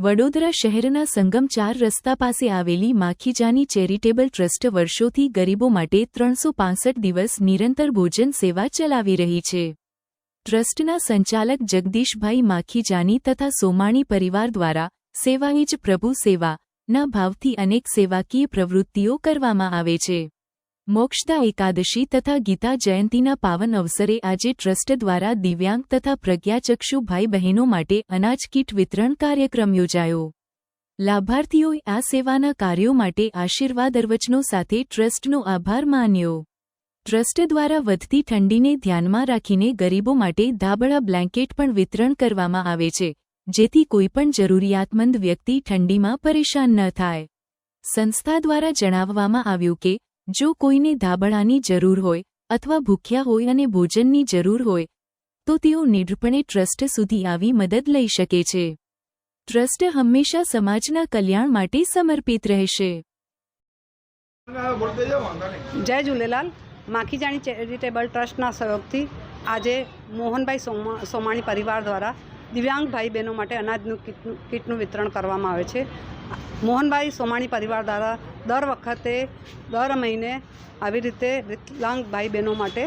વડોદરા શહેરના સંગમ ચાર રસ્તા પાસે આવેલી માખીજાની ચેરિટેબલ ટ્રસ્ટ વર્ષોથી ગરીબો માટે ત્રણસો દિવસ નિરંતર ભોજન સેવા ચલાવી રહી છે. ટ્રસ્ટના સંચાલક જગદીશભાઈ માખીજાની તથા સોમાણી પરિવાર દ્વારા સેવા જ પ્રભુ સેવા ના ભાવથી અનેક સેવાકીય પ્રવૃત્તિઓ કરવામાં આવે છે. મોક્ષદા એકાદશી તથા ગીતા જયંતીના પાવન અવસરે આજે ટ્રસ્ટ દ્વારા દિવ્યાંગ તથા પ્રજ્ઞાચક્ષુ ભાઈ બહેનો માટે અનાજ કીટ વિતરણ કાર્યક્રમ યોજાયો. લાભાર્થીઓએ આ સેવાના કાર્યો માટે આશીર્વાદ અર્વચનો સાથે ટ્રસ્ટનો આભાર માન્યો. ટ્રસ્ટ દ્વારા વધતી ઠંડીને ધ્યાનમાં રાખીને ગરીબો માટે ધાબળા બ્લેન્કેટ પણ વિતરણ કરવામાં આવે છે, જેથી કોઈપણ જરૂરિયાતમંદ વ્યક્તિ ઠંડીમાં પરેશાન ન થાય. સંસ્થા દ્વારા જણાવવામાં આવ્યું કે જો કોઈને ધાબળાની જરૂર હોય અથવા ભૂખ્યા હોય અને ભોજનની જરૂર હોય, તો તેઓ નિઢપણે ટ્રસ્ટ સુધી આવી મદદ લઈ શકે છે. ટ્રસ્ટ હંમેશા સમાજના કલ્યાણ માટે સમર્પિત રહેશે. જય ઝૂલેલાલ. માખીજાણી ચેરિટેબલ ટ્રસ્ટના સહયોગથી આજે મોહનભાઈ સોમાણી પરિવાર દ્વારા દિવ્યાંગ ભાઈ બહેનો માટે અનાજનું કીટનું વિતરણ કરવામાં આવે છે. મોહનભાઈ સોમાણી પરિવાર દ્વારા દર વખતે, દર મહિને આવી રીતે વિકલાંગ ભાઈ બહેનો માટે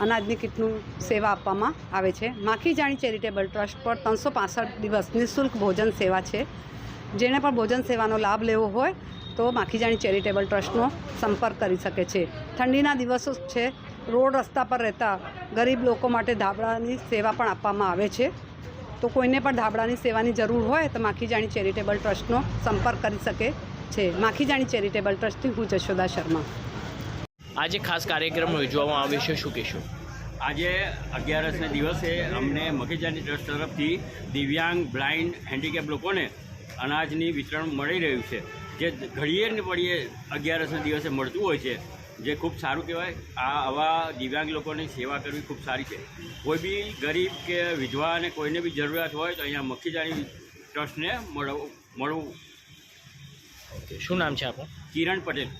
અનાજની કીટનું સેવા આપવામાં આવે છે. માખીજાણી ચેરિટેબલ ટ્રસ્ટ પર ત્રણસો પાસઠ દિવસ નિઃશુલ્ક ભોજન સેવા છે. જેણે પણ ભોજન સેવાનો લાભ લેવો હોય તો માખીજાણી ચેરિટેબલ ટ્રસ્ટનો સંપર્ક કરી શકે છે. ઠંડીના દિવસો છે. રોડ રસ્તા પર રહેતા ગરીબ લોકો માટે ધાબળાની સેવા પણ આપવામાં આવે છે. તો કોઈને પણ ધાબળાની સેવાની જરૂર હોય તો માખીજાણી ચેરિટેબલ ટ્રસ્ટનો સંપર્ક કરી શકે છે. માખીજાણી ચેરિટેબલ ટ્રસ્ટથી હું જશોદા શર્મા. આજે ખાસ કાર્યક્રમ યોજવામાં આવ્યો છે. શું કહેશું? આજે અગિયારસને દિવસે અમને મખીજાની ટ્રસ્ટ તરફથી દિવ્યાંગ બ્લાઇન્ડ હેન્ડીકેપ લોકોને અનાજની વિતરણ મળી રહ્યું છે. જે ઘડીએ ને પડીએ અગિયારસના દિવસે મળતું હોય છે. જે ખૂબ સારું કહેવાય આ આવા દિવ્યાંગ લોકોની સેવા કરવી ખૂબ સારી છે. કોઈ બી ગરીબ કે વિધવા અને કોઈને બી જરૂરિયાત હોય તો અહીંયા મખીજાની ટ્રસ્ટને મળવું મળવું. શું નામ છે આપણું કિરણ પટેલ.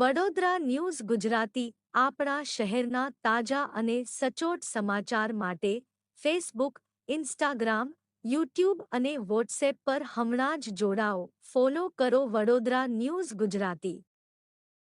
વડોદરા ન્યૂઝ ગુજરાતી આપણા શહેરના તાજા અને સચોટ સમાચાર માટે ફેસબુક ઇન્સ્ટાગ્રામ યુટ્યુબ અને વોટ્સએપ પર હમણાં જ જોડાઓ. ફોલો કરો વડોદરા ન્યૂઝ ગુજરાતી.